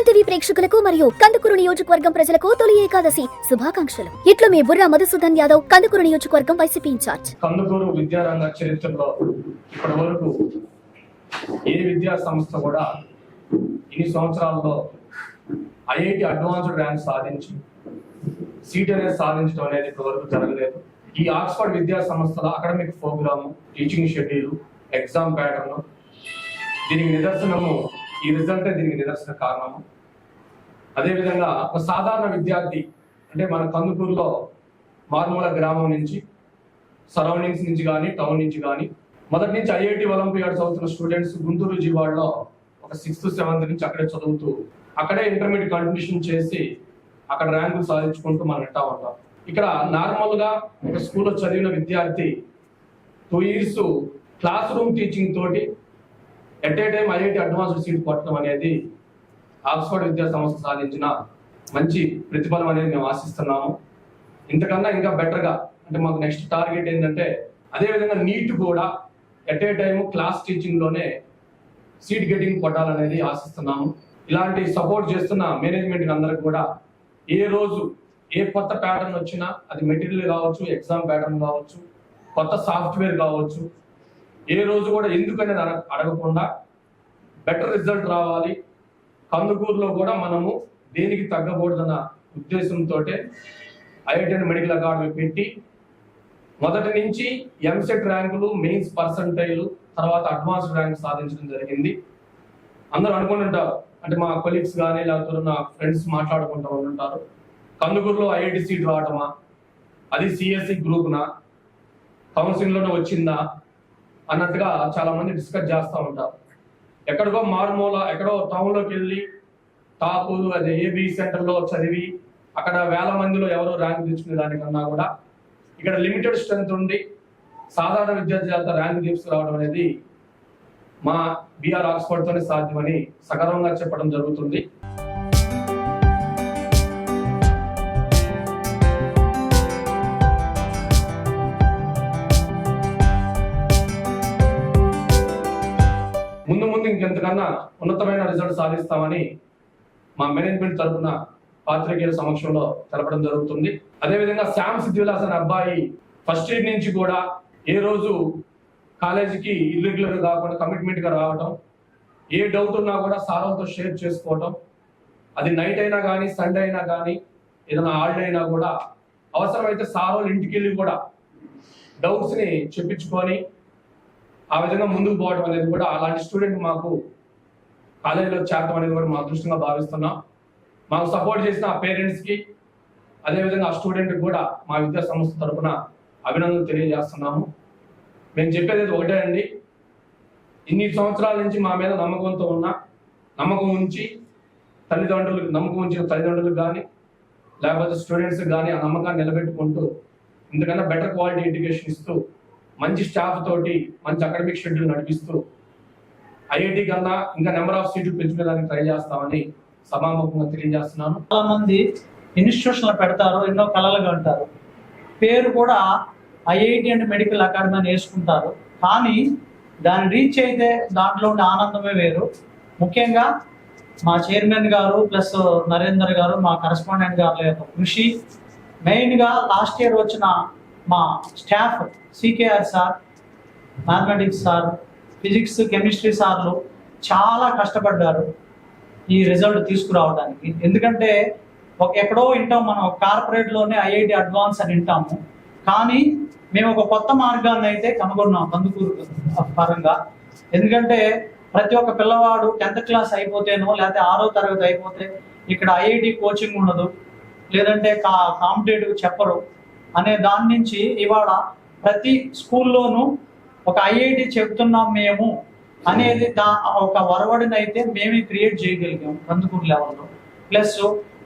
Suman TV ప్రేక్షకులకు మరియు కందుకూరు నియోజకవర్గం ప్రజలకు తొలి ఏకాదశి శుభాకాంక్షలు. ఇట్లు మీ బుర్రా మధుసూదన్ యాదవ్ కందుకూరు నియోజకవర్గం వైసీపీ ఇన్ఛార్జ్. కందుకూరు విద్యారంగ చరిత్రలో ఇప్పటి వరకు ఏ విద్యా సంస్థ కూడా ఇన్ని సంవత్సరాల్లో ఐఐటి అడ్వాన్స్డ్ ర్యాంక్ సాధించి సీట్ అనేది సాధించడం అనేది ఇప్పటి వరకు జరగలేదు. ఈ ఆక్స్ఫర్డ్ విద్యా సంస్థల academic programme teaching schedule exam pattern దీనికి నిదర్శనము ఈ రిజల్టే దీనికి నిదర్శన కారణము. అదేవిధంగా ఒక సాధారణ విద్యార్థి అంటే మన కందుకూరులో మారుమూల గ్రామం నుంచి సరౌండింగ్స్ నుంచి కానీ టౌన్ నుంచి కానీ మొదటి నుంచి ఐఐటి ఒలింపియాడ్ చదువుతున్న స్టూడెంట్స్ గుంటూరు జివాడలో ఒక సిక్స్త్ సెవెంత్ నుంచి అక్కడే చదువుతూ అక్కడే ఇంటర్మీడియట్ కంటిన్యూషన్ చేసి అక్కడ ర్యాంకులు సాధించుకుంటూ మనం వింటా ఉంటాం. ఇక్కడ నార్మల్గా ఒక స్కూల్లో చదివిన విద్యార్థి two years classroom teaching తోటి at a time IIT advanced seat కొట్టడం అనేది ఆక్స్ఫర్డ్ విద్యా సంస్థ సాధించిన మంచి ప్రతిఫలం అనేది మేము ఆశిస్తున్నాము. ఇంతకన్నా ఇంకా బెటర్గా అంటే మాకు నెక్స్ట్ టార్గెట్ ఏంటంటే అదే విధంగా నీట్ కూడా ఎట్ ఏ టైం క్లాస్ టీచింగ్లోనే సీట్ గెటింగ్ కొట్టాలనేది ఆశిస్తున్నాము. ఇలాంటి సపోర్ట్ చేస్తున్న మేనేజ్మెంట్ అందరికి కూడా ఏ రోజు ఏ కొత్త ప్యాటర్న్ వచ్చినా అది మెటీరియల్ కావచ్చు ఎగ్జామ్ ప్యాటర్న్ కావచ్చు కొత్త సాఫ్ట్వేర్ కావచ్చు ఏ రోజు కూడా ఎందుకు అడగ అడగకుండా బెటర్ రిజల్ట్ రావాలి. కందుకూరులో కూడా మనము దేనికి తగ్గకూడదన్న ఉద్దేశంతో ఐఐటి మెడికల్ అకాడమీ పెట్టి మొదటి నుంచి ఎంసెట్ ర్యాంకులు మెయిన్స్ పర్సంటైలు తర్వాత అడ్వాన్స్డ్ ర్యాంక్ సాధించడం జరిగింది. అందరూ అనుకుంటుంటారు అంటే మా కొలీగ్స్ కానీ లేకపోతే నా ఫ్రెండ్స్ మాట్లాడుకుంటూ ఉంటుంటారు కందుకూరులో ఐఐటి సీట్ రావటమా? అది సిఎస్సి గ్రూప్నా? కౌన్సిలింగ్లోనే వచ్చిందా? అన్నట్టుగా చాలా మంది డిస్కస్ చేస్తూ ఉంటారు. ఎక్కడికో మారుమూల ఎక్కడో టౌన్లోకి వెళ్ళి టాపు అదే ఏబి సెంటర్లో చదివి అక్కడ వేల మందిలో ఎవరో ర్యాంక్ తెచ్చుకునే దానికన్నా కూడా ఇక్కడ లిమిటెడ్ స్ట్రెంత్ ఉండి సాధారణ విద్యార్థి చేత ర్యాంక్ తీసుకురావడం అనేది మా బీఆర్ ఆక్స్ఫర్డ్తోనే సాధ్యమని సగర్వంగా చెప్పడం జరుగుతుంది. ఇంకెంతకన్నా ఉన్నతమైన రిజల్ట్ సాధిస్తామని మా మేనేజ్మెంట్ తరఫున పాత్రికేయుల సమక్షంలో తెలపడం జరుగుతుంది. అదేవిధంగా శ్యామ్ సిద్ధివిలాస్ అనే అబ్బాయి ఫస్ట్ ఇయర్ నుంచి కూడా ఏ రోజు కాలేజీకి ఇర్రెగ్యులర్ కాకుండా కమిట్మెంట్గా రావడం రావటం ఏ డౌట్ ఉన్నా కూడా సార్లతో షేర్ చేసుకోవటం అది నైట్ అయినా కానీ సండే అయినా కానీ ఏదైనా హాలిడే అయినా కూడా అవసరమైతే సార్ వాళ్ళ ఇంటికి వెళ్ళి కూడా డౌట్స్ని చెప్పించుకొని ఆ విధంగా ముందుకు పోవడం అనేది కూడా అలాంటి స్టూడెంట్ మాకు కాలేజీలో చేరడం అనేది కూడా మా అదృష్టంగా భావిస్తున్నాం. మాకు సపోర్ట్ చేసిన ఆ పేరెంట్స్కి అదేవిధంగా ఆ స్టూడెంట్ కూడా మా విద్యా సంస్థ తరఫున అభినందనలు తెలియజేస్తున్నాము. మేము చెప్పేది ఒకటే అండి. ఇన్ని సంవత్సరాల నుంచి మా మీద నమ్మకంతో ఉన్న నమ్మకం ఉంచి తల్లిదండ్రులకు నమ్మకం ఉంచిన తల్లిదండ్రులకు కానీ లేకపోతే స్టూడెంట్స్ కానీ ఆ నమ్మకాన్ని నిలబెట్టుకుంటూ ఇంతకన్నా బెటర్ క్వాలిటీ ఎడ్యుకేషన్ ఇస్తూ మంచి స్టాఫ్ తోటి మంచి అకాడమిక్ షెడ్యూల్ నడిపిస్తూ ఐఐటి కన్నా ఇంకా నెంబర్ ఆఫ్ సీట్లు పెంచుకోవడానికి ట్రై చేస్తామని సమాముఖంగా తెలియజేస్తున్నాను. చాలా మంది ఇన్స్టిట్యూషన్లు పెడతారు ఎన్నో కళలుగా ఉంటారు. పేరు కూడా ఐఐటి అండ్ మెడికల్ అకాడమీ అని వేసుకుంటారు. కానీ దాన్ని రీచ్ అయితే దాంట్లో ఉండే ఆనందమే వేరు. ముఖ్యంగా మా చైర్మన్ గారు ప్లస్ నరేందర్ గారు మా కరెస్పాండెంట్ గారు యొక్క కృషి. మెయిన్గా లాస్ట్ ఇయర్ వచ్చిన మా staff CKR sir mathematics sir physics chemistry సార్లు చాలా కష్టపడ్డారు ఈ రిజల్ట్ తీసుకురావడానికి. ఎందుకంటే ఒక ఎక్కడో వింటాం మనం కార్పొరేట్లోనే ఐఐటి అడ్వాన్స్ అని వింటాము. కానీ మేము ఒక కొత్త మార్గాన్ని అయితే కనుగొన్నాం కందుకూరు పరంగా. ఎందుకంటే ప్రతి ఒక్క పిల్లవాడు టెన్త్ క్లాస్ అయిపోతేనో లేకపోతే ఆరో తరగతి అయిపోతే ఇక్కడ ఐఐటి కోచింగ్ ఉండదు. లేదంటే కా కాంపిటేటివ్ చెప్పరు. అనే దాని నుంచి ఇవాళ ప్రతి స్కూల్లోనూ ఒక ఐఐటి చెప్తున్నాం మేము అనేది దా ఒక వరవడిని అయితే మేమే క్రియేట్ చేయగలిగాం కందుకూరు లెవెల్లో. ప్లస్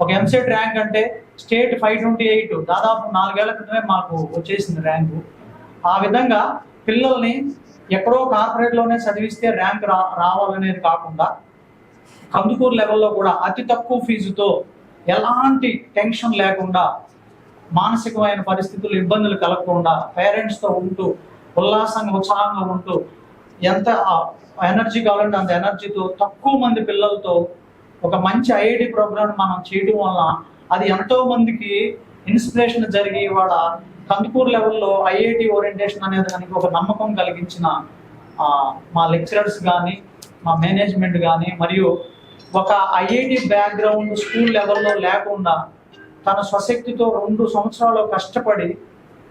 ఒక ఎంసెట్ ర్యాంక్ అంటే స్టేట్ ఫైవ్ ట్వంటీ ఎయిట్ దాదాపు నాలుగేళ్ళ క్రితమే మాకు వచ్చేసింది ర్యాంకు. ఆ విధంగా పిల్లల్ని ఎక్కడో కార్పొరేట్లోనే చదివిస్తే ర్యాంక్ రా రావాలనేది కాకుండా కందుకూరు లెవెల్లో కూడా అతి తక్కువ ఫీజుతో ఎలాంటి టెన్షన్ లేకుండా మానసికమైన పరిస్థితులు ఇబ్బందులు కలగకుండా పేరెంట్స్తో ఉంటూ ఉల్లాసంగా ఉత్సాహంగా ఉంటూ ఎంత ఎనర్జీ కావాలంటే అంత ఎనర్జీతో తక్కువ మంది పిల్లలతో ఒక మంచి ఐఐటి ప్రోగ్రామ్ మనం చేయడం వల్ల అది ఎంతో మందికి ఇన్స్పిరేషన్ జరిగి వాళ్ళ కందుకూరు లెవెల్లో ఐఐటి ఓరియంటేషన్ అనేది దానికి ఒక నమ్మకం కలిగించిన మా లెక్చరర్స్ కానీ మా మేనేజ్మెంట్ కానీ మరియు ఒక ఐఐటి బ్యాక్గ్రౌండ్ స్కూల్ లెవెల్లో లేకుండా తన స్వశక్తితో రెండు సంవత్సరాలు కష్టపడి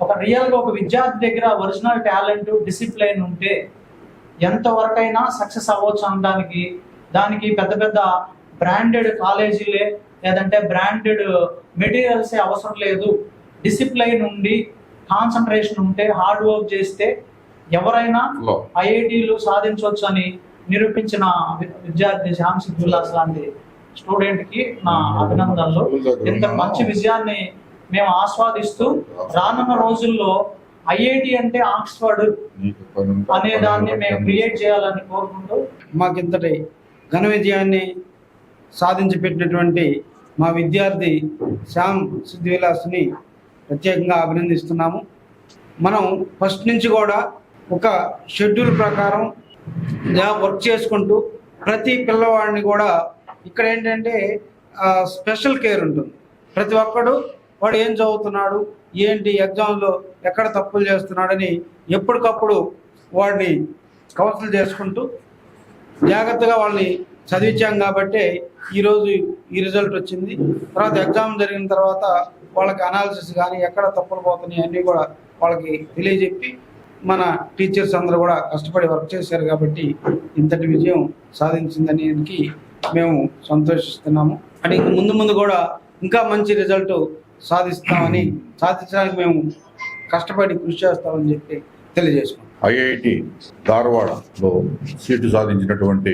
ఒక రియల్గా ఒక విద్యార్థి దగ్గర ఒరిజినల్ టాలెంట్ డిసిప్లైన్ ఉంటే ఎంతవరకైనా సక్సెస్ అవ్వచ్చు అనడానికి. దానికి పెద్ద పెద్ద బ్రాండెడ్ కాలేజీలే లేదంటే బ్రాండెడ్ మెటీరియల్సే అవసరం లేదు. డిసిప్లైన్ ఉండి కాన్సన్ట్రేషన్ ఉంటే హార్డ్ వర్క్ చేస్తే ఎవరైనా లో ఐఐటీలు సాధించవచ్చు అని నిరూపించిన విద్యార్థి శ్యామ్ సిద్ధుల్లాస్ లాంటి స్టూడెంట్కి నా అభినందనలు. ఇంత మంచి విజయాన్ని మేము ఆస్వాదిస్తూ రానున్న రోజుల్లో ఐఐటి అంటే ఆక్స్ఫర్డ్ అనే దాన్ని మేము క్రియేట్ చేయాలని కోరుకుంటూ మాకింతటి ఘన విజయాన్ని సాధించి పెట్టినటువంటి మా విద్యార్థి శ్యామ్ సిద్ధివిలాస్ని ప్రత్యేకంగా అభినందిస్తున్నాము. మనం ఫస్ట్ నుంచి కూడా ఒక షెడ్యూల్ ప్రకారం వర్క్ చేసుకుంటూ ప్రతి పిల్లవాడిని కూడా ఇక్కడ ఏంటంటే స్పెషల్ కేర్ ఉంటుంది. ప్రతి ఒక్కడు వాడు ఏం చదువుతున్నాడు ఏంటి ఎగ్జామ్లో ఎక్కడ తప్పులు చేస్తున్నాడని ఎప్పటికప్పుడు వాడిని కౌన్సిల్ చేసుకుంటూ జాగ్రత్తగా వాళ్ళని చదివించాం కాబట్టి ఈరోజు ఈ రిజల్ట్ వచ్చింది. తర్వాత ఎగ్జామ్ జరిగిన తర్వాత వాళ్ళకి అనాలిసిస్ కానీ ఎక్కడ తప్పులు పోతున్నాయి అన్నీ కూడా వాళ్ళకి తెలియజెప్పి మన టీచర్స్ అందరూ కూడా కష్టపడి వర్క్ చేశారు కాబట్టి ఇంతటి విజయం సాధించిందని మేము సంతోషిస్తున్నాము. అని ఇంక ముందు ముందు కూడా ఇంకా మంచి రిజల్ట్ సాధిస్తామని సాధించడానికి మేము కష్టపడి కృషి చేస్తామని చెప్పి తెలియజేసుకున్నాం ఐఐటి ధారవాడలో సీటు సాధించినటువంటి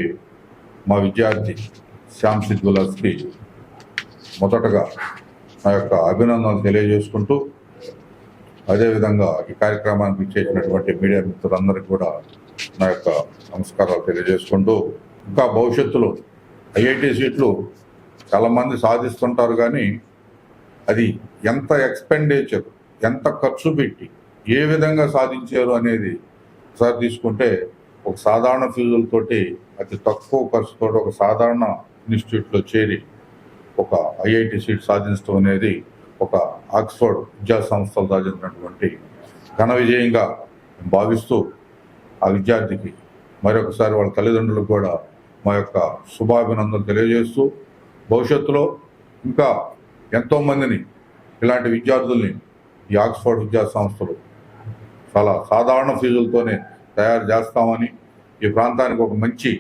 మా విద్యార్థి శ్యామ్ సిద్ధులస్కి మొదటగా నా యొక్క అభినందనలు తెలియజేసుకుంటూ అదేవిధంగా ఈ కార్యక్రమానికి చేసినటువంటి మీడియా మిత్రులందరికీ కూడా నా యొక్క నమస్కారాలు తెలియజేసుకుంటూ ఇంకా భవిష్యత్తులో ఐఐటి సీట్లు చాలామంది సాధిస్తుంటారు కానీ అది ఎంత ఎక్స్పెండిచర్ ఎంత ఖర్చు పెట్టి ఏ విధంగా సాధించారు అనేది ఒకసారి తీసుకుంటే ఒక సాధారణ ఫీజులతోటి అతి తక్కువ ఖర్చుతో ఒక సాధారణ ఇన్స్టిట్యూట్లో చేరి ఒక ఐఐటి సీట్ సాధించడం అనేది ఒక ఆక్స్ఫర్డ్ విద్యా సంస్థలు సాధించినటువంటి ఘన విజయంగా భావిస్తూ ఆ విద్యార్థికి మరొకసారి వాళ్ళ తల్లిదండ్రులకు కూడా మా యొక్క శుభాభినందనలు తెలియజేస్తూ భవిష్యత్తులో ఇంకా ఎంతోమందిని ఇలాంటి విద్యార్థుల్ని ఈ ఆక్స్ఫర్డ్ విద్యా సంస్థలు చాలా సాధారణ ఫీజులతోనే తయారు చేస్తామని ఈ ప్రాంతానికి ఒక మంచి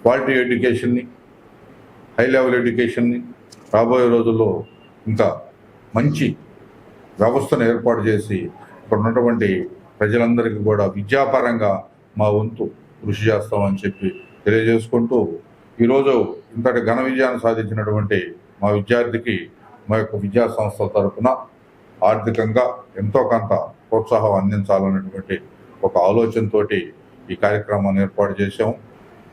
క్వాలిటీ ఎడ్యుకేషన్ని హై లెవెల్ ఎడ్యుకేషన్ని రాబోయే రోజుల్లో ఇంకా మంచి వ్యవస్థను ఏర్పాటు చేసి ఇక్కడ ఉన్నటువంటి ప్రజలందరికీ కూడా విద్యాపరంగా మా వంతు కృషి చేస్తామని చెప్పి తెలియజేసుకుంటూ ఈరోజు ఇంతటి ఘన విజయాన్ని సాధించినటువంటి మా విద్యార్థికి మా యొక్క విద్యా సంస్థల తరఫున ఆర్థికంగా ఎంతో కొంత ప్రోత్సాహం అందించాలనేటువంటి ఒక ఆలోచనతో ఈ కార్యక్రమాన్ని ఏర్పాటు చేశాం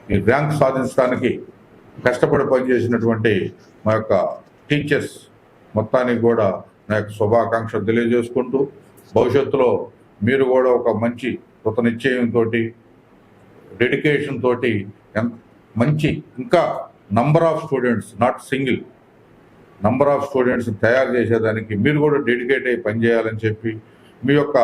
ఈ ర్యాంక్ సాధించడానికి కష్టపడి పనిచేసినటువంటి మా యొక్క టీచర్స్ మొత్తానికి కూడా నా యొక్క శుభాకాంక్షలు తెలియజేసుకుంటూ భవిష్యత్తులో మీరు కూడా ఒక మంచి కృత నిశ్చయంతో డెడికేషన్ తోటి మంచి ఇంకా number of students not single number of students తయారు చేసేదానికి మీరు కూడా డెడికేట్ అయ్యి పనిచేయాలని చెప్పి మీ యొక్క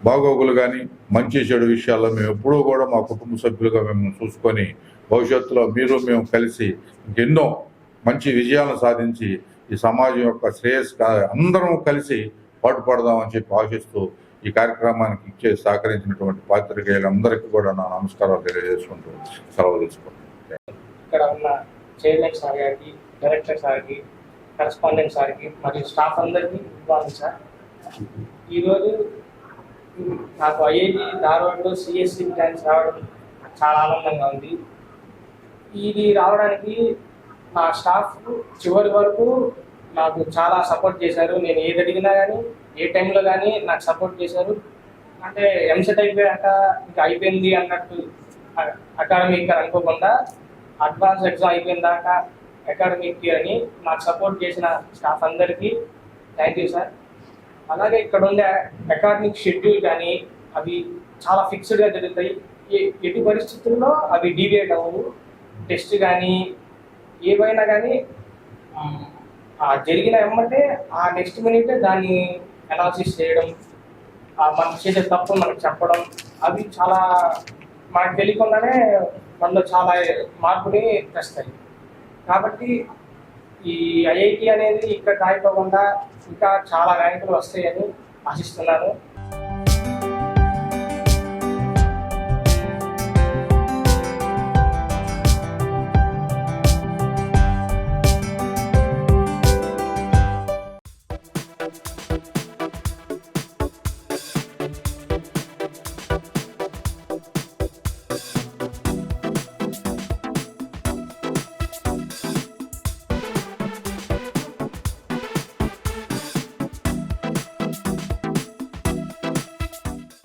బాగోగులు కానీ మంచి చెడు విషయాల్లో మేము ఎప్పుడూ కూడా మా కుటుంబ సభ్యులుగా మేము చూసుకొని భవిష్యత్తులో మీరు మేము కలిసి ఎన్నో మంచి విజయాలను సాధించి ఈ సమాజం యొక్క శ్రేయస్ అందరం కలిసి పాటుపడదామని చెప్పి ఆశిస్తూ ఈ కార్యక్రమానికి ఇచ్చే సహకరించినటువంటి పాత్రికేయులందరికీ కూడా నా నమస్కారాలు తెలియజేసుకుంటూ సెలవు తీసుకుంటాను ఇక్కడ ఉన్న చైర్మన్ సార్ గారికి డైరెక్టర్ సార్కి కరస్పాండెంట్ సార్కి మరియు స్టాఫ్ అందరికీ ఇవ్వాలి సార్. ఈరోజు నాకు ఐఐటి ధారవాడలో సిఎస్సి ఛాన్స్ రావడం చాలా ఆనందంగా ఉంది. ఇది రావడానికి నా స్టాఫ్ చివరి వరకు నాకు చాలా సపోర్ట్ చేశారు. నేను ఏది అడిగినా కానీ ఏ టైంలో కానీ నాకు సపోర్ట్ చేశారు. అంటే ఎంసెట్ అయిపోయాక ఇంకా అయిపోయింది అన్నట్టు అకాడమిక్ అనుకోకుండా అడ్వాన్స్ ఎగ్జామ్ అయిపోయిన దాకా అకాడమిక్ అని నాకు సపోర్ట్ చేసిన స్టాఫ్ అందరికీ థ్యాంక్ యూ సార్ అలాగే ఇక్కడ ఉండే అకాడమిక్ షెడ్యూల్ కానీ అవి చాలా ఫిక్స్డ్గా జరుగుతాయి. ఏ- ఎటు పరిస్థితుల్లో అవి డీవియేట్ అవ్వవు. టెస్ట్ కానీ ఏవైనా కానీ జరిగిన ఏమంటే ఆ నెక్స్ట్ మినిట్ దాన్ని అనాలిసిస్ చేయడం ఆ మనం చేసే తప్పు మనకు చెప్పడం అవి చాలా మనకు తెలియకుండానే మనలో చాలా మార్పుని తెస్తాయి. కాబట్టి ఈ ఐఐటి అనేది ఇక్కడ రాయిపోకుండా ఇంకా చాలా ర్యాంకులు వస్తాయని ఆశిస్తున్నాను.